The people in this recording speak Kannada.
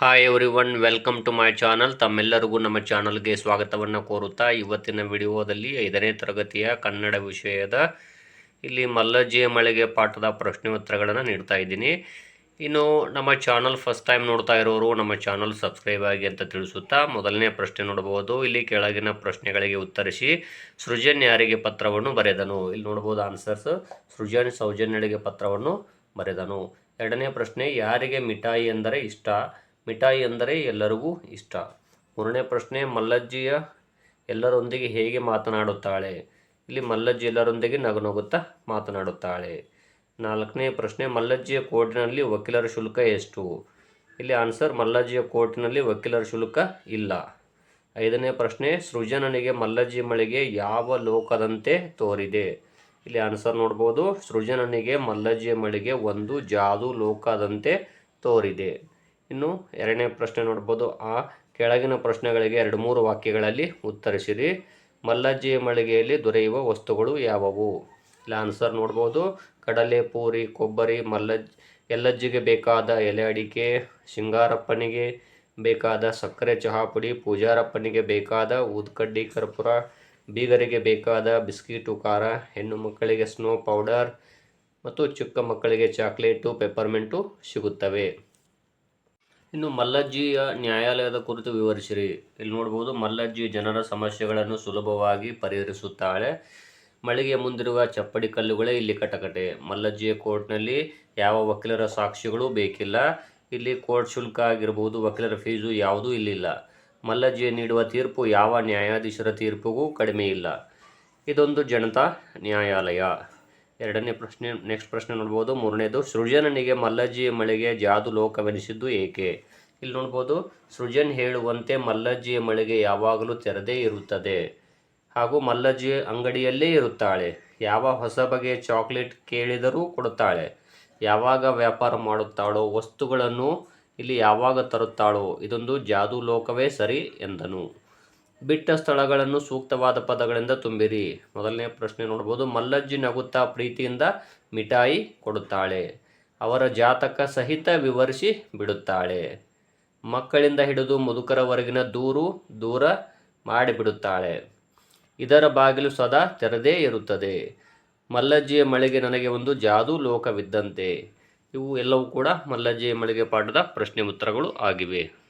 Hi everyone welcome to my channel ತಮ್ಮೆಲ್ಲರಿಗೂ ನಮ್ಮ ಚಾನಲ್ಗೆ ಸ್ವಾಗತವನ್ನು ಕೋರುತ್ತಾ ಇವತ್ತಿನ ವಿಡಿಯೋದಲ್ಲಿ ಐದನೇ ತರಗತಿಯ ಕನ್ನಡ ವಿಷಯದ ಇಲ್ಲಿ ಮಲ್ಲಜ್ಜಿಯ ಮಳೆಗೆ ಪಾಠದ ಪ್ರಶ್ನೆ ಉತ್ತರಗಳನ್ನು ನೀಡ್ತಾ ಇದ್ದೀನಿ. ಇನ್ನು ನಮ್ಮ ಚಾನಲ್ ಫಸ್ಟ್ ಟೈಮ್ ನೋಡ್ತಾ ಇರೋರು ನಮ್ಮ ಚಾನಲ್ ಸಬ್ಸ್ಕ್ರೈಬ್ ಆಗಿ ಅಂತ ತಿಳಿಸುತ್ತಾ ಮೊದಲನೇ ಪ್ರಶ್ನೆ ನೋಡಬಹುದು. ಇಲ್ಲಿ ಕೆಳಗಿನ ಪ್ರಶ್ನೆಗಳಿಗೆ ಉತ್ತರಿಸಿ ಸೃಜನ್ ಯಾರಿಗೆ ಪತ್ರವನ್ನು ಬರೆದನು? ಇಲ್ಲಿ ನೋಡ್ಬೋದು ಆನ್ಸರ್ಸ್ ಸೃಜನ್ ಸೌಜನ್ಯಳಿಗೆ ಪತ್ರವನ್ನು ಬರೆದನು. ಎರಡನೇ ಪ್ರಶ್ನೆ, ಯಾರಿಗೆ ಮಿಠಾಯಿ ಎಂದರೆ ಇಷ್ಟ? ಮಿಠಾಯಿ ಅಂದರೆ ಎಲ್ಲರಿಗೂ ಇಷ್ಟ. ಮೂರನೇ ಪ್ರಶ್ನೆ, ಮಲ್ಲಜ್ಜಿಯ ಎಲ್ಲರೊಂದಿಗೆ ಹೇಗೆ ಮಾತನಾಡುತ್ತಾಳೆ? ಇಲ್ಲಿ ಮಲ್ಲಜ್ಜಿ ಎಲ್ಲರೊಂದಿಗೆ ನಗು ನಗುತ್ತಾ ಮಾತನಾಡುತ್ತಾಳೆ. ನಾಲ್ಕನೇ ಪ್ರಶ್ನೆ, ಮಲ್ಲಜ್ಜಿಯ ಕೋರ್ಟಿನಲ್ಲಿ ವಕೀಲರ ಶುಲ್ಕ ಎಷ್ಟು? ಇಲ್ಲಿ ಆನ್ಸರ್, ಮಲ್ಲಜ್ಜಿಯ ಕೋರ್ಟಿನಲ್ಲಿ ವಕೀಲರ ಶುಲ್ಕ ಇಲ್ಲ. ಐದನೇ ಪ್ರಶ್ನೆ, ಸೃಜನನಿಗೆ ಮಲ್ಲಜ್ಜಿ ಮಳಿಗೆ ಯಾವ ಲೋಕದಂತೆ ತೋರಿದೆ? ಇಲ್ಲಿ ಆನ್ಸರ್ ನೋಡ್ಬೋದು, ಸೃಜನನಿಗೆ ಮಲ್ಲಜ್ಜಿಯ ಮಳಿಗೆ ಒಂದು ಜಾದು ಲೋಕದಂತೆ ತೋರಿದೆ. ಇನ್ನು ಎರಡನೇ ಪ್ರಶ್ನೆ ನೋಡ್ಬೋದು. ಆ ಕೆಳಗಿನ ಪ್ರಶ್ನೆಗಳಿಗೆ ಎರಡು ಮೂರು ವಾಕ್ಯಗಳಲ್ಲಿ ಉತ್ತರಿಸಿರಿ. ಮಲ್ಲಜ್ಜಿಯ ಮಳಿಗೆಯಲ್ಲಿ ದೊರೆಯುವ ವಸ್ತುಗಳು ಯಾವುವು? ಇಲ್ಲ ಆನ್ಸರ್ ನೋಡ್ಬೋದು. ಕಡಲೆ, ಪೂರಿ, ಕೊಬ್ಬರಿ ಮಲ್ಲಜ್ ಎಲ್ಲಜ್ಜಿಗೆ ಬೇಕಾದ ಎಲೆ ಅಡಿಕೆ, ಶೃಂಗಾರಪ್ಪನಿಗೆ ಬೇಕಾದ ಸಕ್ಕರೆ, ಚಹಾ ಪುಡಿ, ಪೂಜಾರಪ್ಪನಿಗೆ ಬೇಕಾದ ಊದ್ಕಡ್ಡಿ, ಕರ್ಪೂರ, ಬೀಗರಿಗೆ ಬೇಕಾದ ಬಿಸ್ಕಿಟು, ಖಾರ, ಹೆಣ್ಣು ಮಕ್ಕಳಿಗೆ ಸ್ನೋ ಪೌಡರ್ ಮತ್ತು ಚಿಕ್ಕ ಮಕ್ಕಳಿಗೆ ಚಾಕ್ಲೇಟು, ಪೆಪ್ಪರ್ಮೆಂಟು ಸಿಗುತ್ತವೆ. ಇನ್ನು ಮಲ್ಲಜ್ಜಿಯ ನ್ಯಾಯಾಲಯದ ಕುರಿತು ವಿವರಿಸಿರಿ. ಇಲ್ಲಿ ನೋಡ್ಬೋದು, ಮಲ್ಲಜ್ಜಿ ಜನರ ಸಮಸ್ಯೆಗಳನ್ನು ಸುಲಭವಾಗಿ ಪರಿಹರಿಸುತ್ತಾಳೆ. ಮಳಿಗೆ ಮುಂದಿರುವ ಚಪ್ಪಡಿ ಕಲ್ಲುಗಳೇ ಇಲ್ಲಿ ಕಟಕಟೆ. ಮಲ್ಲಜ್ಜಿಯ ಕೋರ್ಟ್ನಲ್ಲಿ ಯಾವ ವಕೀಲರ ಸಾಕ್ಷಿಗಳು ಬೇಕಿಲ್ಲ. ಇಲ್ಲಿ ಕೋರ್ಟ್ ಶುಲ್ಕ ಆಗಿರ್ಬೋದು, ವಕೀಲರ ಫೀಸು ಯಾವುದೂ ಇಲ್ಲಿಲ್ಲ. ಮಲ್ಲಜ್ಜಿ ನೀಡುವ ತೀರ್ಪು ಯಾವ ನ್ಯಾಯಾಧೀಶರ ತೀರ್ಪಿಗೂ ಕಡಿಮೆ ಇಲ್ಲ. ಇದೊಂದು ಜನತಾ ನ್ಯಾಯಾಲಯ. ಎರಡನೇ ಪ್ರಶ್ನೆ ನೆಕ್ಸ್ಟ್ ಪ್ರಶ್ನೆ ನೋಡ್ಬೋದು. ಮೂರನೇದು, ಸೃಜನನಿಗೆ ಮಲ್ಲಜ್ಜಿಯ ಮಳೆಗೆ ಜಾದು ಲೋಕವೆನಿಸಿದ್ದು ಏಕೆ? ಇಲ್ಲಿ ನೋಡ್ಬೋದು, ಸೃಜನ್ ಹೇಳುವಂತೆ ಮಲ್ಲಜ್ಜಿಯ ಮಳಿಗೆ ಯಾವಾಗಲೂ ತೆರೆದೇ ಇರುತ್ತದೆ ಹಾಗೂ ಮಲ್ಲಜ್ಜಿ ಅಂಗಡಿಯಲ್ಲೇ ಇರುತ್ತಾಳೆ. ಯಾವ ಹೊಸ ಬಗೆಯ ಚಾಕ್ಲೇಟ್ ಕೇಳಿದರೂ ಕೊಡುತ್ತಾಳೆ? ಯಾವಾಗ ವ್ಯಾಪಾರ ಮಾಡುತ್ತಾಳೋ, ವಸ್ತುಗಳನ್ನು ಇಲ್ಲಿ ಯಾವಾಗ ತರುತ್ತಾಳೋ, ಇದೊಂದು ಜಾದು ಲೋಕವೇ ಸರಿ ಎಂದನು. ಬಿಟ್ಟ ಸ್ಥಳಗಳನ್ನು ಸೂಕ್ತವಾದ ಪದಗಳಿಂದ ತುಂಬಿರಿ. ಮೊದಲನೇ ಪ್ರಶ್ನೆ ನೋಡ್ಬೋದು. ಮಲ್ಲಜ್ಜಿ ನಗುತ್ತಾ ಪ್ರೀತಿಯಿಂದ ಮಿಠಾಯಿ ಕೊಡುತ್ತಾಳೆ. ಅವರ ಜಾತಕ ಸಹಿತ ವಿವರಿಸಿ ಬಿಡುತ್ತಾಳೆ. ಮಕ್ಕಳಿಂದ ಹಿಡಿದು ಮುದುಕರವರೆಗಿನ ದೂರು, ದೂರ ಮಾಡಿಬಿಡುತ್ತಾಳೆ. ಇದರ ಬಾಗಿಲು ಸದಾ ತೆರೆದೇ ಇರುತ್ತದೆ. ಮಲ್ಲಜ್ಜಿಯ ಮಳೆಗೆ ನನಗೆ ಒಂದು ಜಾದು ಲೋಕವಿದ್ದಂತೆ. ಇವು ಎಲ್ಲವೂ ಕೂಡ ಮಲ್ಲಜ್ಜಿಯ ಮಳಿಗೆ ಪಾಠದ ಪ್ರಶ್ನೆ ಉತ್ತರಗಳು ಆಗಿವೆ.